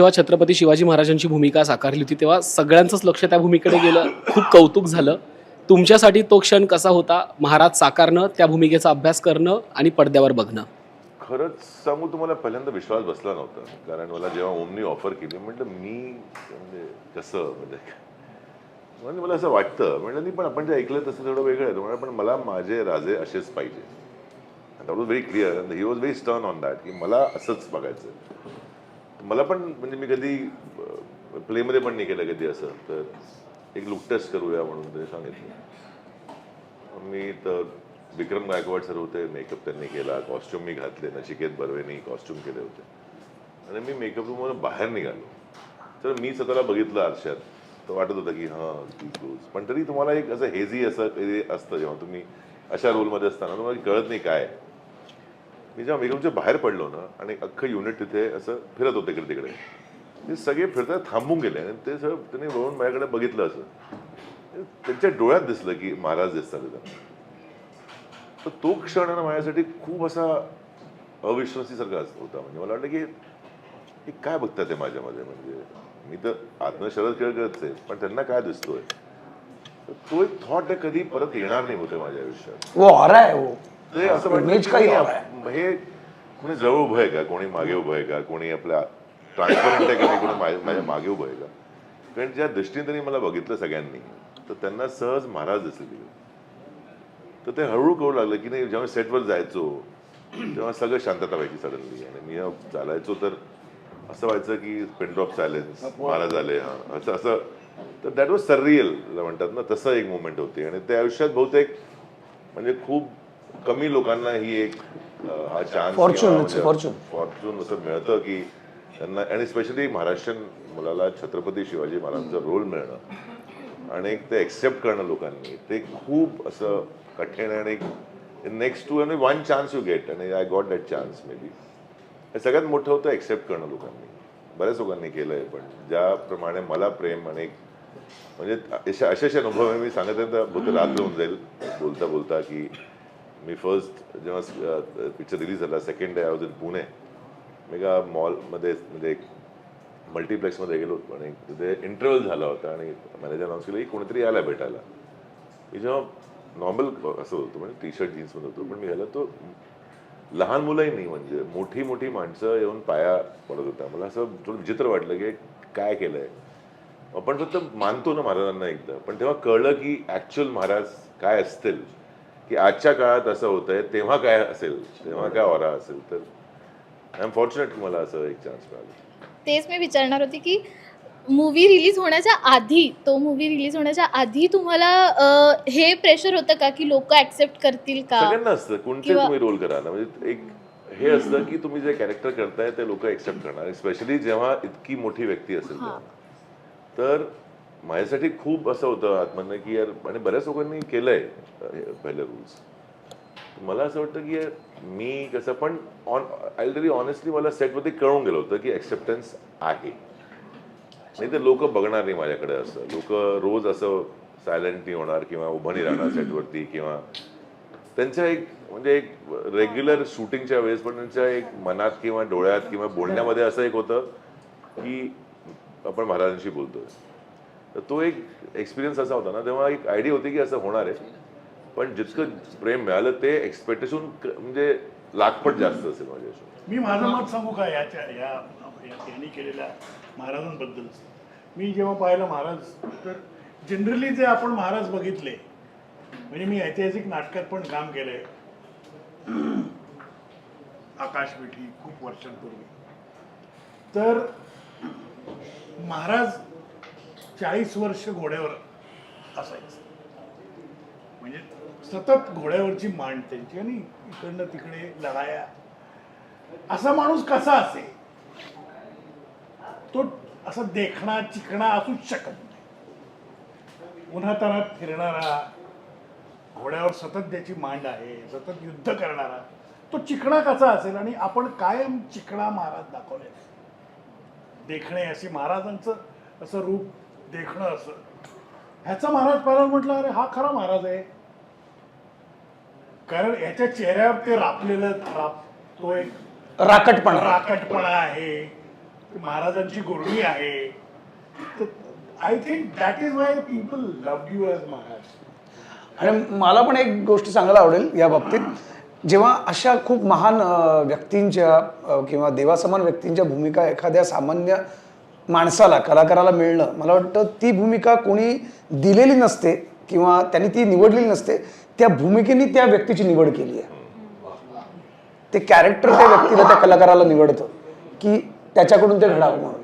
जेव्हा छत्रपती शिवाजी महाराजांची भूमिका साकारली होती तेव्हा सगळ्यांचंच लक्ष त्या भूमिकेकडे गेलं. खूप कौतुक झालं. तुमच्यासाठी तो क्षण कसा होता? महाराज साकारणं त्या भूमिकेचा अभ्यास करणं आणि पडद्यावर बघणं. खरंच सांगू तुम्हाला पहिल्यांदा विश्वास बसला नव्हता. कारण मला जेव्हा ओमनी ऑफर केली म्हटलं मी म्हणजे कसं म्हणजे म्हणजे मला असं वाटतं. म्हटलं नाही पण आपण जे ऐकलं तसं थोडं वेगळं आहे. पण मला माझे राजे असेच पाहिजे. That was very clear he was very stern on that की मला असंच बघायचं मला पण म्हणजे मी कधी प्लेमध्ये पण नाही केलं कधी असं. तर एक लुक टेस्ट करूया म्हणून ते सांगितलं. मी तर विक्रम गायकवाड सर होते मेकअप त्यांनी केला कॉस्ट्युम मी घातले नचिकेत बर्वेनी कॉस्ट्युम केले होते. आणि मी मेकअप रूममधून बाहेर निघालो. तर मी स्वतःला बघितलं आरशात. तर वाटत होतं की हां क्लोज पण तरी तुम्हाला एक असं हेझी असं असतं जेव्हा तुम्ही अशा रोलमध्ये असताना तुम्हाला कळत नाही काय मी जेव्हा मेकअपच्या बाहेर पडलो ना आणि अख्खं युनिट तिथे असं फिरत होते इकडे तिकडे ते सगळे फिरतात थांबून गेले आणि ते सगळं त्यांनी वळून माझ्याकडे बघितलं असं. त्यांच्या डोळ्यात दिसलं की महाराज दिसतात तिथं. तर तो क्षण ना माझ्यासाठी खूप असा अविश्वासीसारखा असं होता. म्हणजे मला वाटलं की हे काय बघतात ते माझ्यामध्ये? म्हणजे मी तर आत्म शरद खेळ करत आहे पण त्यांना काय दिसतोय? तो एक थॉट कधी परत येणार नाही होते माझ्या आयुष्यात. वो रहा है. वो ते असं वाटतं है कोणी जवळ उभं आहे का? कोणी मागे उभं आहे का? कोणी आपल्या ट्रान्सपरंट आहे का नाही? कोणी माझ्या मागे उभं आहे का? कारण ज्या दृष्टीने त्यांनी मला बघितलं सगळ्यांनी तर त्यांना सहज महाराज दिसले तर ते हळूहळू कळू लागलं की नाही जेव्हा सेटवर जायचो तेव्हा सगळं शांतता व्हायची सडनली आणि मी चालायचो तर असं व्हायचं की पेनड्रॉप सायलेन्स महाराज आले हा असं असं. तर दॅट वॉज सर्रियल म्हणतात ना तसं एक मुवमेंट होती. आणि त्या आयुष्यात बहुतेक म्हणजे खूप कमी लोकांना ही एक हा चान्स a fortune. फॉर्च्यून असं मिळतं की त्यांना आणि स्पेशली महाराष्ट्रीयन मुलाला छत्रपती शिवाजी महाराजांचा रोल मिळणं. आणि एक ते एक्सेप्ट करणं लोकांनी. ते खूप असं कठीण आणि नेक्स्ट टू आणि वन चान्स यू गेट आणि I got that chance maybe हे सगळ्यात मोठं होतं एक्सेप्ट करणं लोकांनी. बऱ्याच लोकांनी केलं आहे पण ज्याप्रमाणे मला प्रेम आणि म्हणजे अशा असे असे अनुभव मी सांगत आहे तर रात्र होऊन जाईल. बोलता बोलता की मी फर्स्ट जेव्हा पिक्चर रिलीज झाला second day I was in Pune मी एका मॉलमध्ये म्हणजे एक मल्टिप्लेक्समध्ये गेलो होतो आणि तिथे इंटरव्ह्यू झाला होता आणि मॅनेजर अनाऊन्स केलं की कोणीतरी आला भेटायला. मी जेव्हा नॉर्मल असं होतं म्हणजे टी शर्ट जीन्समध्ये होतो पण मी गेलो तो लहान मुलंही नाही म्हणजे मोठी मोठी माणसं येऊन पाया पडत होता मला असं थोडं विचित्र वाटलं की काय केलंय. आपण फक्त मानतो ना महाराजांना एकदा पण तेव्हा कळलं की ऍक्च्युअल महाराज काय असतील. की आजच्या काळात असं होतंय तेव्हा काय असेल तेव्हा काय ऑरा असेल तर. आय एम फॉर्च्युनेट की मला असं एक चान्स मिळाला. तेच मी विचारणार होती की मूवी रिलीज होण्याच्या आधी तो मूवी रिलीज होण्याच्या आधी तुम्हाला अ, हे प्रेशर होतं का की लोक ऍक्सेप्ट करतील का? सगळ्यांना असतं कोणते किंवा- तुम्ही रोल करा ना म्हणजे एक हे असतं की तुम्ही जे कॅरेक्टर करताय ते लोक एक्सेप्ट करणार. स्पेशली जेव्हा इतकी मोठी व्यक्ती असेल तेव्हा. तर माझ्यासाठी खूप असं होतं आत्मनं की यार आणि बऱ्याच लोकांनी केलंय पहिले रूल्स मला असं वाटतं की यार मी कसं पण ऑन आय ऑनेस्टली मला सेटवरती कळून गेलं होतं की ॲक्सेप्टन्स आहे. नाही तर लोक बघणार नाही माझ्याकडे असं. लोक रोज असं सायलेंटली होणार किंवा उभं नाही राहणार सेटवरती किंवा त्यांच्या एक म्हणजे एक रेग्युलर शूटिंगच्या वेळेस पण त्यांच्या एक मनात किंवा डोळ्यात किंवा बोलण्यामध्ये असं एक होतं की आपण महाराजांशी बोलतोय. तर तो एक एक्सपिरियन्स असा होता ना तेव्हा एक आयडिया होती की असं होणार आहे. पण जितकं प्रेम मिळालं ते एक्सपेक्टेशन म्हणजे लाखपट जास्त असेल माझ्याशी. मी माझं मत सांगू का याच्या या यांनी केलेल्या महाराजांबद्दल? मी जेव्हा पाहिलं महाराज तर जनरली जे आपण महाराज बघितले म्हणजे मी ऐतिहासिक नाटकात पण काम केलंय. आकाशमिठी खूप वर्षांपूर्वी. तर महाराज चाळीस वर्ष घोड्यावर असायचं. म्हणजे सतत घोड्यावरची मांड त्यांची आणि इकडनं तिकडे लढाया. असा माणूस कसा असेल? तो असा देखणा चिकणा असूच शकत नाही. उन्हातानात फिरणारा घोड्यावर सतत त्याची मांड आहे सतत युद्ध करणारा तो चिकणा कसा असेल आणि आपण कायम चिकणा महाराज दाखवले देखणे असे महाराजांचं असं रूप देखणं असं. ह्याचा महाराज पाहिला म्हटलं अरे हा खरा महाराज आहे. कारण याच्या चेहऱ्यावर ते रापलेलं राप तो एक राकटपणा. राकटपणा आहे. महाराजांची गुरुणी आहे. तर I think that is why people love you as Maharaj. आणि मला पण एक गोष्ट सांगायला आवडेल या बाबतीत. जेव्हा अशा खूप महान व्यक्तींच्या किंवा देवासमान व्यक्तींच्या भूमिका एखाद्या सामान्य माणसाला कलाकाराला मिळणं. मला वाटतं ती भूमिका कोणी दिलेली नसते किंवा त्यांनी ती निवडलेली नसते त्या भूमिकेने त्या व्यक्तीची निवड केली आहे. ते कॅरेक्टर त्या व्यक्तीला त्या कलाकाराला निवडतं की त्याच्याकडून ते घडावं म्हणून.